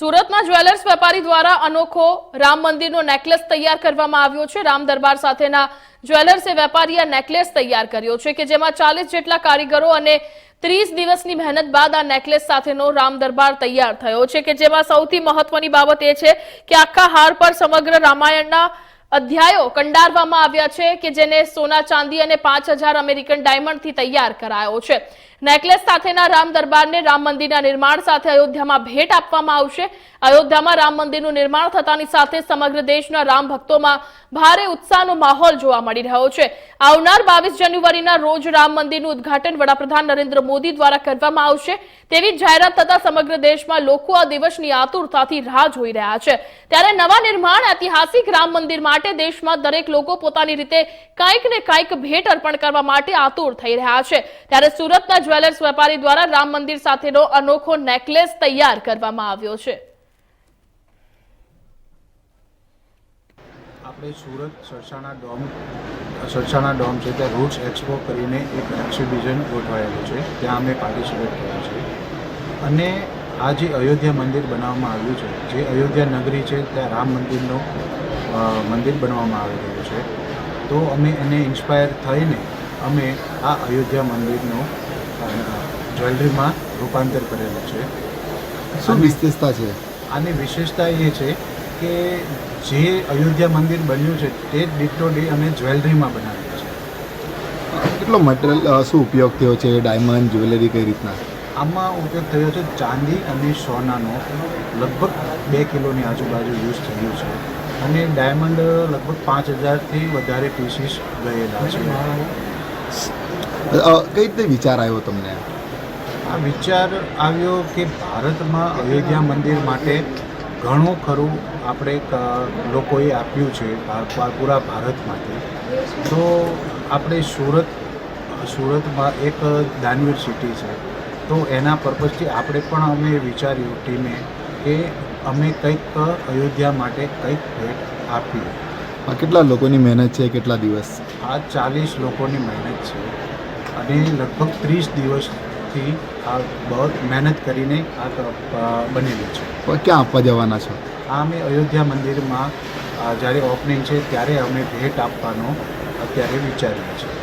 સુરતમાં જ્વેલર્સ વેપારી દ્વારા અનોખો રામ મંદિરનો નેકલેસ તૈયાર કરવામાં આવ્યો છે. રામ દરબાર સાથેના જ્વેલર્સે વેપારીએ આ નેકલેસ તૈયાર કર્યો છે કે જેમાં ચાલીસ જેટલા કારીગરો અને ત્રીસ દિવસની મહેનત બાદ આ નેકલેસ સાથેનો રામ દરબાર તૈયાર થયો છે કે જેમાં સૌથી મહત્વની બાબત એ છે કે આખા હાર પર સમગ્ર રામાયણના અધ્યાયો કંડારવામાં આવ્યા છે કે જેને સોના ચાંદી અને પાંચ હજાર અમેરિકન ડાયમંડથી તૈયાર કરાયો છે. નેકલેસ સાથેના રામ દરબારને રામ મંદિરના નિર્માણ સાથે અયોધ્યામાં ભેટ આપવામાં આવશે. અયોધ્યામાં રામ મંદિરનું નિર્માણ થતાની સાથે સમગ્ર દેશના રામ ભક્તોમાં ભારે ઉત્સાહનો માહોલ જોવા મળી રહ્યો છે. આવનાર બાવીસ જાન્યુઆરીના રોજ રામ મંદિરનું ઉદ્ઘાટન વડાપ્રધાન નરેન્દ્ર મોદી દ્વારા કરવામાં આવશે. તેવી જાહેરાત થતા સમગ્ર દેશમાં લોકો આ દિવસની આતુરતાથી રાહ જોઈ રહ્યા છે. ત્યારે નવા નિર્માણ ઐતિહાસિક રામ મંદિર માટે દેશમાં દરેક લોકો પોતાની રીતે કંઈક ને કંઈક ભેટ અર્પણ કરવા માટે આતુર થઈ રહ્યા છે. ત્યારે સુરતના જ્વેલર્સ વેપારી દ્વારા રામ મંદિર સાથેનો અનોખો નેકલેસ તૈયાર કરવામાં આવ્યો છે. આપણે સુરત સરસાણા ડોમ સરસાણા ડોમ છે, ત્યાં રૂટ્સ એક્સપો કરીને એક એક્ઝિબિશન ગોઠવાયેલું છે. ત્યાં અમે પાર્ટિસિપેટ કર્યા છે. અને આ જે અયોધ્યા મંદિર બનાવવામાં આવ્યું છે, જે અયોધ્યા નગરી છે, ત્યાં રામ મંદિરનું મંદિર બનાવવામાં આવી રહ્યું છે. તો અમે એને ઇન્સ્પાયર થઈને અમે આ અયોધ્યા મંદિરનું જ્વેલરીમાં રૂપાંતર કરેલું છે. શું વિશેષતા છે? આની વિશેષતા એ છે કે જે અયોધ્યા મંદિર બન્યું છે તે જ ડિટ્ટો ડી અમે જ્વેલરીમાં બનાવ્યું છે. કેટલો મટીરિયલ શું ઉપયોગ થયો છે? ડાયમંડ જ્વેલરી કઈ રીતના? આમાં ઉપયોગ થયો છે ચાંદી અને સોનાનો લગભગ બે કિલોની આજુબાજુ યુઝ થયું છે. અને ડાયમંડ લગભગ પાંચ હજારથી વધારે પીસીસ ગયેલા છે. કઈ રીતે વિચાર આવ્યો તમને? આ વિચાર આવ્યો કે ભારતમાં અયોધ્યા મંદિર માટે ઘણું ખરું આપણે લોકોએ આપ્યું છે પૂરા ભારત માટે. તો આપણે સુરત સુરતમાં એક દાનવીર સિટી છે. તો એના પર્પઝથી આપણે પણ અમે વિચાર્યું ટીમે કે અમે કંઈક અયોધ્યા માટે કંઈક ભેટ આપી આ કેટલા લોકોની મહેનત છે? કેટલા દિવસ? આ ચાલીસ લોકોની મહેનત છે. અને લગભગ ત્રીસ દિવસથી આ બહુ મહેનત કરીને આ બનેલું છે. ક્યાં આપવા જવાના છો? આ અમે અયોધ્યા મંદિરમાં જ્યારે ઓપનિંગ છે ત્યારે અમે ભેટ આપવાનો અત્યારે વિચારીએ છીએ.